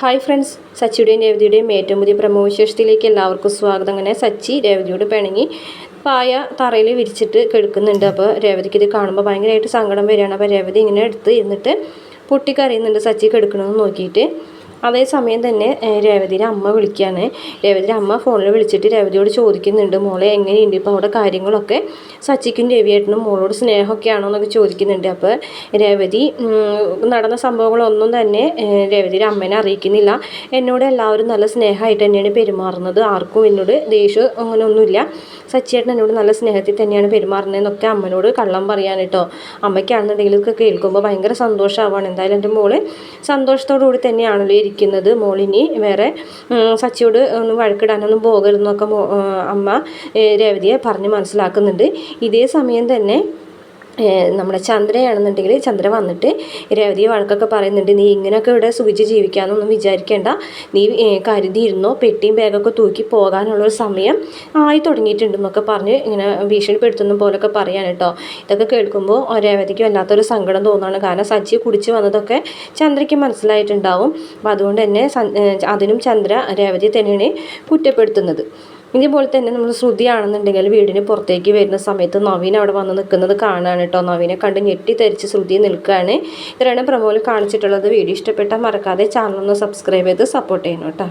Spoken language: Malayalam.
ഹായ് ഫ്രണ്ട്സ് സച്ചിയുടെയും രേവതിയുടെയും ഏറ്റവും പുതിയ പ്രമോ വിശേഷത്തിലേക്ക് എല്ലാവർക്കും സ്വാഗതം. അങ്ങനെ സച്ചി രേവതിയോട് പിണങ്ങി പായ തറയിൽ വിരിച്ചിട്ട് കിടക്കുന്നുണ്ട്. അപ്പോൾ രേവതിക്ക് ഇത് കാണുമ്പോൾ ഭയങ്കരമായിട്ട് സങ്കടം വരികയാണ്. അപ്പോൾ രേവതി ഇങ്ങനെ എടുത്ത് ഇരുന്നിട്ട് പൊട്ടിക്കറിയുന്നുണ്ട് സച്ചി കിടക്കണമെന്ന് നോക്കിയിട്ട്. അതേസമയം തന്നെ രേവതിയുടെ അമ്മ വിളിക്കുകയാണ് രേവതിയുടെ അമ്മ ഫോണിൽ വിളിച്ചിട്ട് രേവതിയോട് ചോദിക്കുന്നുണ്ട് മോളെ എങ്ങനെയുണ്ട് ഇപ്പോൾ അവിടെ കാര്യങ്ങളൊക്കെ? സച്ചിക്കും രവിയേട്ടനും മോളോട് സ്നേഹമൊക്കെ ആണോ എന്നൊക്കെ ചോദിക്കുന്നുണ്ട്. അപ്പോൾ രേവതി നടന്ന സംഭവങ്ങളൊന്നും തന്നെ രേവതിയുടെ അമ്മേനെ അറിയിക്കുന്നില്ല. എന്നോട് എല്ലാവരും നല്ല സ്നേഹമായിട്ട് തന്നെയാണ് പെരുമാറുന്നത്. ആർക്കും എന്നോട് ദേഷ്യം അങ്ങനെയൊന്നുമില്ല. സച്ചിയേട്ടൻ എന്നോട് നല്ല സ്നേഹത്തിൽ തന്നെയാണ് പെരുമാറുന്നതെന്നൊക്കെ അമ്മനോട് കള്ളം പറയാൻ കേട്ടോ. അമ്മയ്ക്കാണെന്നുണ്ടെങ്കിൽ ഇതൊക്കെ കേൾക്കുമ്പോൾ ഭയങ്കര സന്തോഷമാവാണ്. എന്തായാലും എന്റെ മോൾ സന്തോഷത്തോടു കൂടി തന്നെയാണല്ലോ ഇരിക്കുന്നത്. മോളിനി വേറെ സച്ചിയോട് ഒന്നും വഴക്കിടാനൊന്നും പോകരുതെന്നൊക്കെ അമ്മ രേവതിയെ പറഞ്ഞ് മനസ്സിലാക്കുന്നുണ്ട്. ഇതേ സമയം തന്നെ നമ്മുടെ ചന്ദ്രയാണെന്നുണ്ടെങ്കിൽ ചന്ദ്ര വന്നിട്ട് രേവതി വഴക്കൊക്കെ പറയുന്നുണ്ട് നീ ഇങ്ങനെയൊക്കെ ഇവിടെ സുഖിച്ച് ജീവിക്കാമെന്നൊന്നും വിചാരിക്കേണ്ട. നീ കരുതിയിരുന്നോ പെട്ടിയും ബാഗൊക്കെ തൂക്കി പോകാനുള്ള ഒരു സമയം ആയി തുടങ്ങിയിട്ടുണ്ടെന്നൊക്കെ പറഞ്ഞ് ഇങ്ങനെ ഭീഷണിപ്പെടുത്തുന്ന പോലൊക്കെ പറയാൻ കേട്ടോ. ഇതൊക്കെ കേൾക്കുമ്പോൾ രേവതിക്ക് വല്ലാത്തൊരു സങ്കടം തോന്നുകയാണ് കാരണം സച്ചി കുടിച്ച് വന്നതൊക്കെ ചന്ദ്രയ്ക്ക് മനസ്സിലായിട്ടുണ്ടാവും. അപ്പോൾ അതുകൊണ്ട് തന്നെ അതിനും ചന്ദ്ര രേവതി തന്നെയാണ് കുറ്റപ്പെടുത്തുന്നത്. ഇതേപോലെ തന്നെ നമ്മൾ ശ്രുതിയാണെന്നുണ്ടെങ്കിൽ വീടിന് പുറത്തേക്ക് വരുന്ന സമയത്ത് നവീൻ അവിടെ വന്ന് നിൽക്കുന്നത് കാണുകയാണ് കേട്ടോ. നവീനെ കണ്ട് ഞെട്ടി തരിച്ച് ശ്രുതി നിൽക്കുകയാണ്. ഇത്രയാണ് പ്രമോയിൽ കാണിച്ചിട്ടുള്ളത്. വീഡിയോ ഇഷ്ടപ്പെട്ടാൽ മറക്കാതെ ചാനൽ ഒന്ന് സബ്സ്ക്രൈബ് ചെയ്ത് സപ്പോർട്ട് ചെയ്യണം കേട്ടോ.